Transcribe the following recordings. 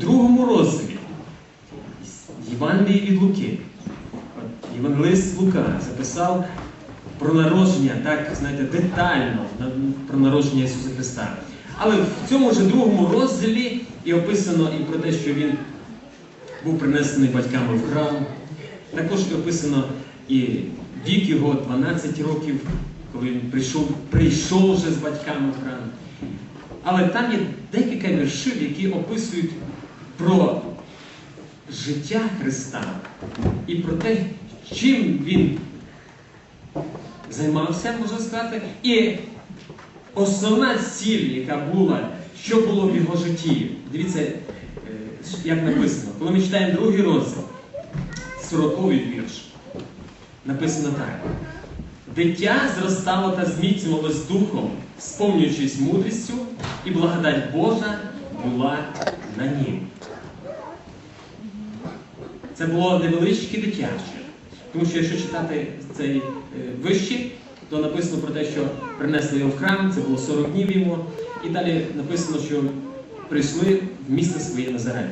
другому розділі Євангелії від Луки. Євангелист Лука записав про народження, так, знаєте, детально про народження Ісуса Христа. Але в цьому ж другому розділі і описано і про те, що він був принесений батьками в храм. Також і описано і вік його 12 років, коли він прийшов, прийшов вже з батьками в храм. Але там є декілька віршів, які описують про життя Христа і про те, чим він займався, можна сказати, і основна ціль, яка була, що було в його житті. Дивіться, е, як написано, коли ми читаємо другий розділ, 40-й вірш, написано так. Дитя зростало та зміцнювалось духом, сповнюючись мудрістю, і благодать Божа була на нім. Це було невеличке дитяче. Тому що якщо читати цей е, вище, то написано про те, що принесли його в храм, це було 40 днів йому, і далі написано, що прийшли в місто своє Назарет.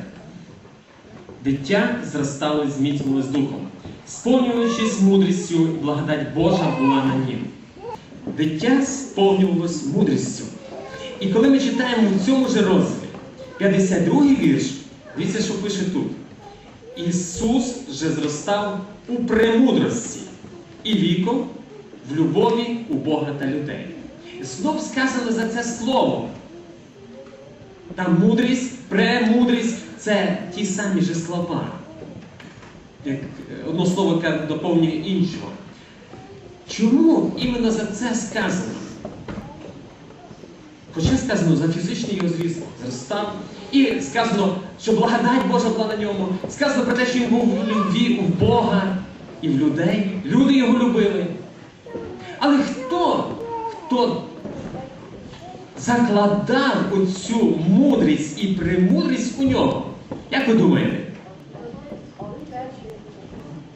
Дитя зростало і зміцнилось духом, сповнюючись мудрістю, благодать Божа була на нім. Дитя сповнювалось мудрістю. І коли ми читаємо в цьому ж розділі 52-й вірш, дивіться, що пише тут. Ісус же зростав у премудрості і віком в любові у Бога та людей. Знов сказано за це слово. Та мудрість, премудрість це ті самі же слова. Як е, одно слово доповнює іншого. Чому іменно за це сказано? Хоча сказано за фізичний його зріст зростав, і сказано, що благодать Божа була на ньому. Сказано про те, що він був в любві у Бога і в людей. Люди його любили. Але хто, хто закладав оцю мудрість і премудрість у нього? Як ви думаєте?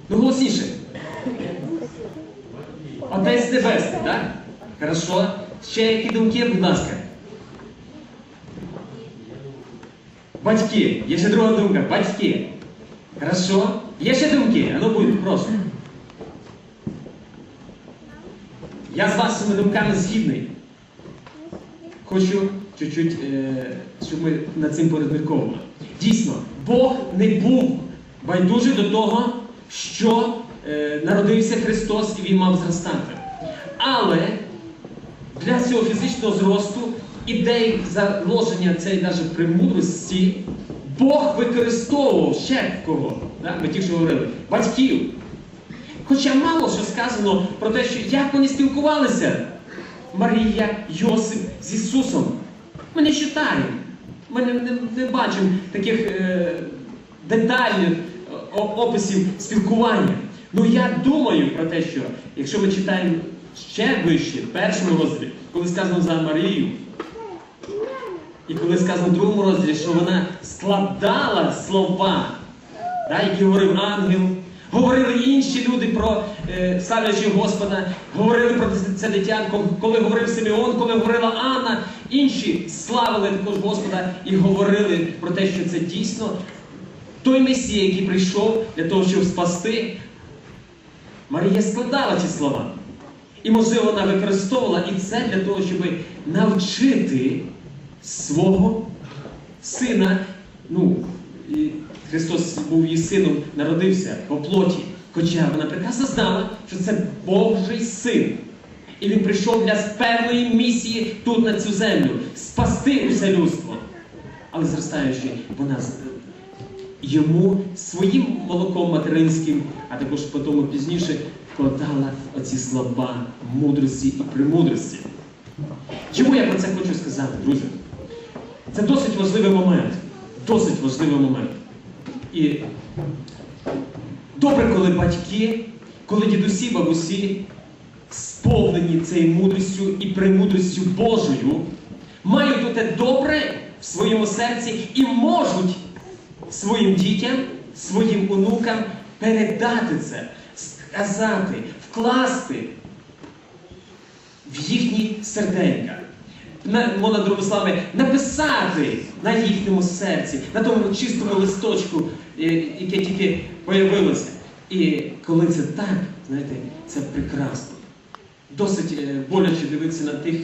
Ну, голосніше. Отець Небесний, так? Хорошо. Ще які думки, будь ласка. Батьки. Є ще друга думка. Батьки. Хорошо. Є ще думки? А ну будь, прошу. Я з вашими думками згідний. Хочу чуть-чуть, е, щоб ми над цим порозмірковували. Дійсно, Бог не був байдужий до того, що е, народився Христос і Він мав зростати. Але для цього фізичного зросту ідеї заложення цієї навіть премудрості Бог використовував ще кого. Да? Ми тільки що говорили, батьків. Хоча мало що сказано про те, що як вони спілкувалися, Марія, Йосип з Ісусом. Ми не читаємо. Ми не, не, не бачимо таких е, детальних описів спілкування. Ну я думаю про те, що якщо ми читаємо ще вище, в першому коли сказано за Марію, і коли сказано в другому розділі, що вона складала слова, да, які говорив ангел, говорили інші люди про е, славлячи Господа, говорили про це- дитятко, коли говорив Симеон, коли говорила Анна, інші славили також Господа і говорили про те, що це дійсно той Месія, який прийшов для того, щоб спасти. Марія складала ці слова. І, можливо, вона використовувала і це для того, щоб навчити свого сина. Ну, і Христос був її сином, народився по плоті. Хоча вона прекрасно знала, що це Божий син. І він прийшов для певної місії тут на цю землю спасти усе людство. Але зростаючи, вона йому своїм молоком материнським, а також потім пізніше вкладала оці слова мудрості і премудрості. Чому я про це хочу сказати, друзі? Це досить важливий момент. Досить важливий момент. І добре, коли батьки, коли дідусі, бабусі сповнені цією мудрістю і премудрістю Божою, мають те добре в своєму серці і можуть своїм дітям, своїм онукам передати це, сказати, вкласти в їхні серденька. На, можна другими словами, написати на їхньому серці, на тому чистому листочку, е, яке тільки появилося. І коли це так, знаєте, це прекрасно. Досить е, боляче дивитися на тих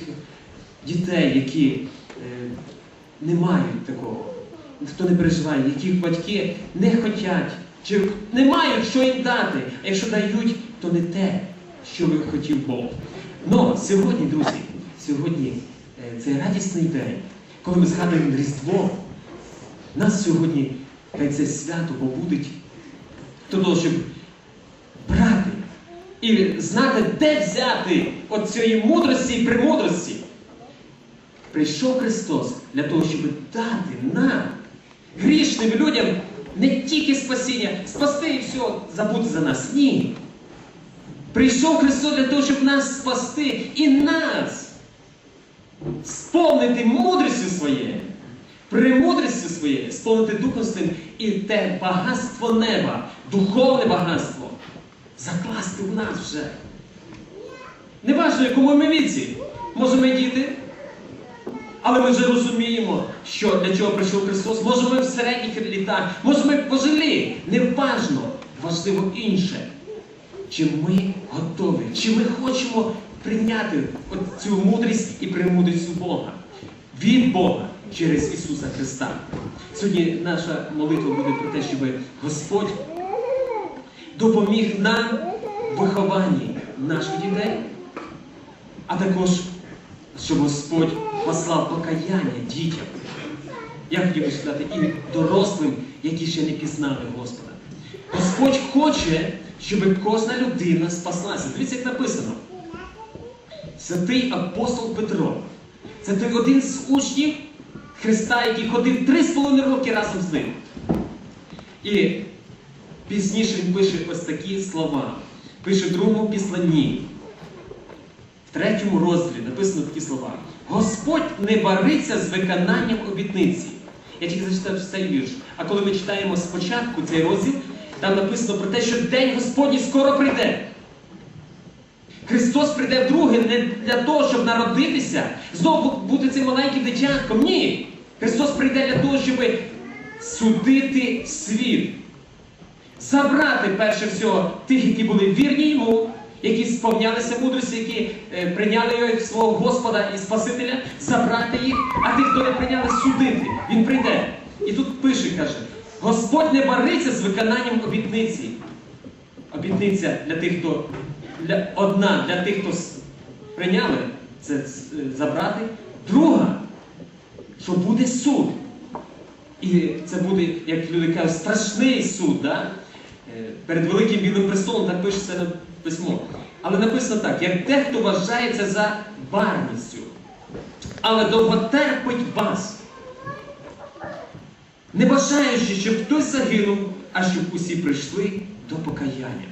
дітей, які е, не мають такого. Хто не переживає, яких батьки не хочуть, чи не мають що їм дати. А якщо дають, то не те, що би хотів Бог. Но сьогодні, друзі, сьогодні цей радісний день, коли ми згадуємо Різдво, нас сьогодні хай це свято побудить того, щоб брати і знати, де взяти от цієї мудрості і премудрості. Прийшов Христос для того, щоб дати нам, грішним людям, не тільки спасіння, спасти і все, забути за нас. Ні. Прийшов Христос для того, щоб нас спасти і нас сповнити мудрістю своєю, премудрістю своєю, сповнити Духом Святим і те багатство неба, духовне багатство закласти в нас вже. Неважно, в якому ми віці. Може, ми діти, але ми вже розуміємо, що для чого прийшов Христос. Може, ми в середніх літах, може, ми пожилі. Неважно, важливо інше. Чи ми готові, чи ми хочемо прийняти от цю мудрість і премудрість у Бога від Бога через Ісуса Христа. Сьогодні наша молитва буде про те, щоб Господь допоміг нам в вихованні наших дітей, а також щоб Господь послав покаяння дітям. Я хотів би сказати і дорослим, які ще не пізнали Господа. Господь хоче, щоб кожна людина спаслася. Дивіться, як написано. Святий апостол Петро. Це той один з учнів Христа, який ходив три з половиною роки разом з ним. І пізніше він пише ось такі слова. Пише в другому післанні. В третьому розділі написано такі слова. Господь не бариться з виконанням обітниці. Я тільки зачитав цей вірш. А коли ми читаємо спочатку цей розділ, там написано про те, що день Господній скоро прийде. Христос прийде вдруге не для того, щоб народитися, знову бути цим маленьким дитятком. Ні. Христос прийде для того, щоб судити світ. Забрати перше всього тих, які були вірні йому, які сповнялися мудрості, які е, прийняли його як свого Господа і Спасителя, забрати їх, а тих, хто не прийняли, судити. Він прийде. І тут пише, каже, Господь не бариться з виконанням обітниці. Обітниця для тих, хто для, одна для тих, хто прийняли, це е, забрати. Друга, що буде суд. І це буде, як люди кажуть, страшний суд. Да? Е, Перед великим білим престолом так пишеться на письмо. Але написано так, як дехто вважається за барністю, але довготерпить вас. Не бажаючи, щоб хтось загинув, а щоб усі прийшли до покаяння.